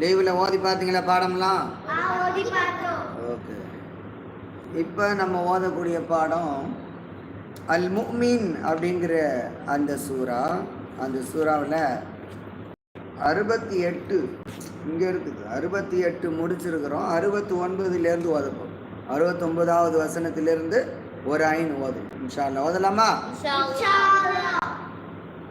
லீவில் ஓதி பார்த்தீங்களா பாடம்லாம்? ஓகே. இப்போ நம்ம ஓதக்கூடிய பாடம் அல் முக்மின் அப்படிங்கிற அந்த சூறா. அந்த சூறாவில் அறுபத்தி எட்டு இங்கே இருக்குது. அறுபத்தி எட்டு முடிச்சிருக்கிறோம். அறுபத்தி ஒன்பதுலேருந்து ஓதப்போம். அறுபத்தொன்பதாவது வசனத்திலிருந்து ஒரு ஐன் ஓதும். இன்ஷா ஓதலாமா?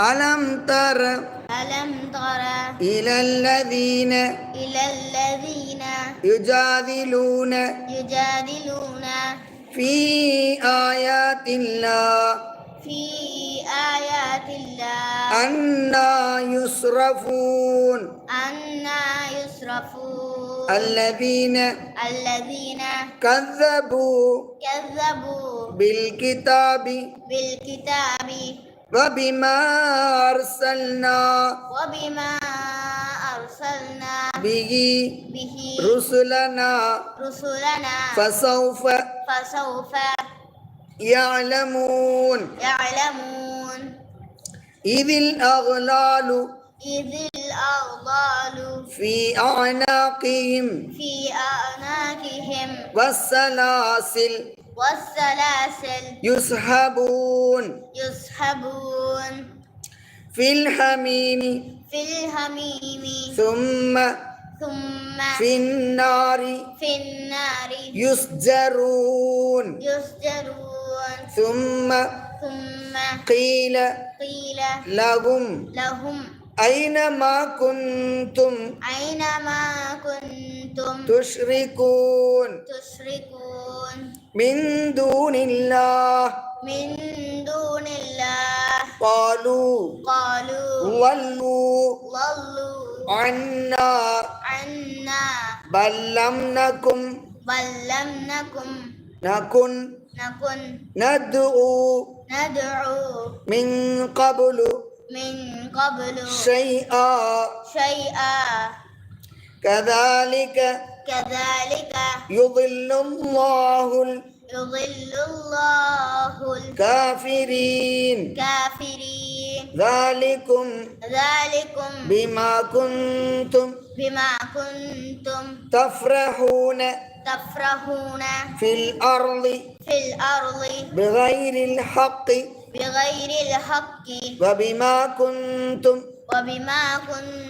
ألم تر ألم تر إلى الذين إلى الذين يجادلون يجادلون في آيات الله في آيات الله أنا يصرفون أنا يصرفون الذين الذين كذبوا كذبوا بالكتاب بالكتاب وبما أرسلنا وبما أرسلنا به به رسلنا رسلنا فسوف فسوف يعلمون. يعلمون. إذ الأغلال إذ الأغلال في أعناقهم في أعناقهم والسلاسل والسلاسل. يسحبون. يسحبون. في الحميم. في الحميم. ثم ثم في النار. في النار. يسجرون. يسجرون. ثم ثم قيل قيل لهم لهم. أين ما كنتم؟ أينما كنتم؟ تشركون. تشركون. من دون الله. من دون الله. قالوا قالوا ولوا ضلوا عنا. عنا. بل لم نكن بل لم نكن نكن نكن ندعو ندعو من قبل من قبل شيئا. شيئا. كذلك كذلك يضل الله يضل الله الكافرين. الكافرين. ذلكم ذلكم بما كنتم بما كنتم تفرحون تفرحون في الأرض في الأرض بغير الحق بغير الحق وبما كنتم وبما كنتم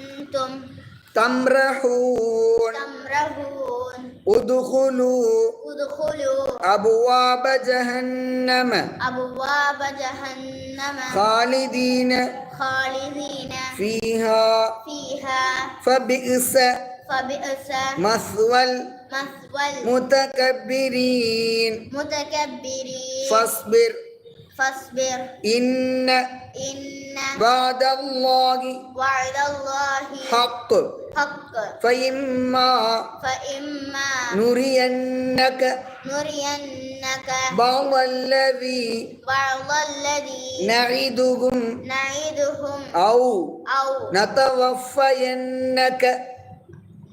تمرحون. تمرحون. ادخلوا. ادخلوا. أبواب جهنم. أبواب جهنم. خالدين. خالدين. فيها. فيها. فبئس. فبئس. مثوى. مثوى. المتكبرين المتكبرين فاصبر. فاصبر. إن إن بعد الله وعد الله حق. حق. فإما فإما نرينك نرينك بعض الذي بعض الذي نعدهم نعيدهم أو أو نتوفينك.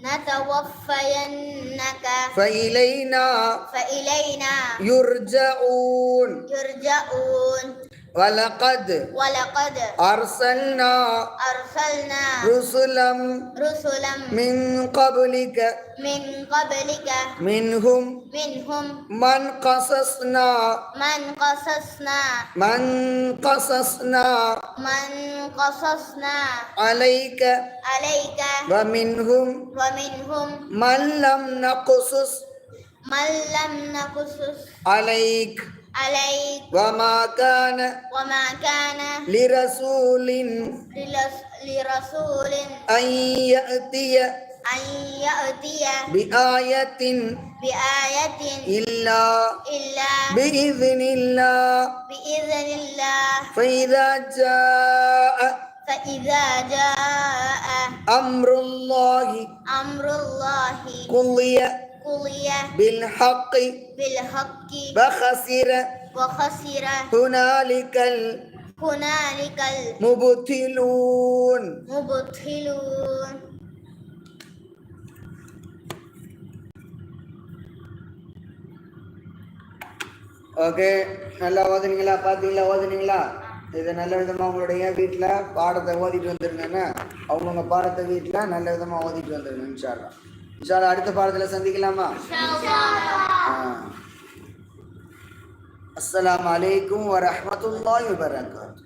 نتوفينك. فإلينا فإلينا يرجعون. يرجعون. ولقد ولقد أرسلنا أرسلنا رسلا رسلا من قبلك. من قبلك. منهم منهم من قصصنا. من قصصنا. من قصصنا من قصصنا. عليك. عليك. ومنهم ومنهم من لم نقصص. من لم نقصص. عليك. عليك. وما كان وما كان لرسول لرس- لرسول أن يأتي أن يأتي بآية بآية إلا إلا بإذن الله. بإذن الله. فإذا جاء فإذا جاء أمر الله أمر الله. قضي قضي بالحق بالحق فخسر وخسر هنالك هنالك المبتلون المبطلون ஓகே நல்லா ஓதுனீங்களா பார்த்தீங்களா ஓதுனீங்களா இதை நல்ல விதமாக உங்களுடைய வீட்டில் பாடத்தை ஓதிட்டு வந்துருங்கன்னா அவங்கவுங்க பாடத்தை வீட்டில் நல்ல விதமாக ஓதிட்டு வந்துருங்க இன்ஷால்லா விஷால் அடுத்த பாடத்தில் சந்திக்கலாமா? அஸ்லாம் வலைக்கும் வரமத்துல்லாய் வரகாத்து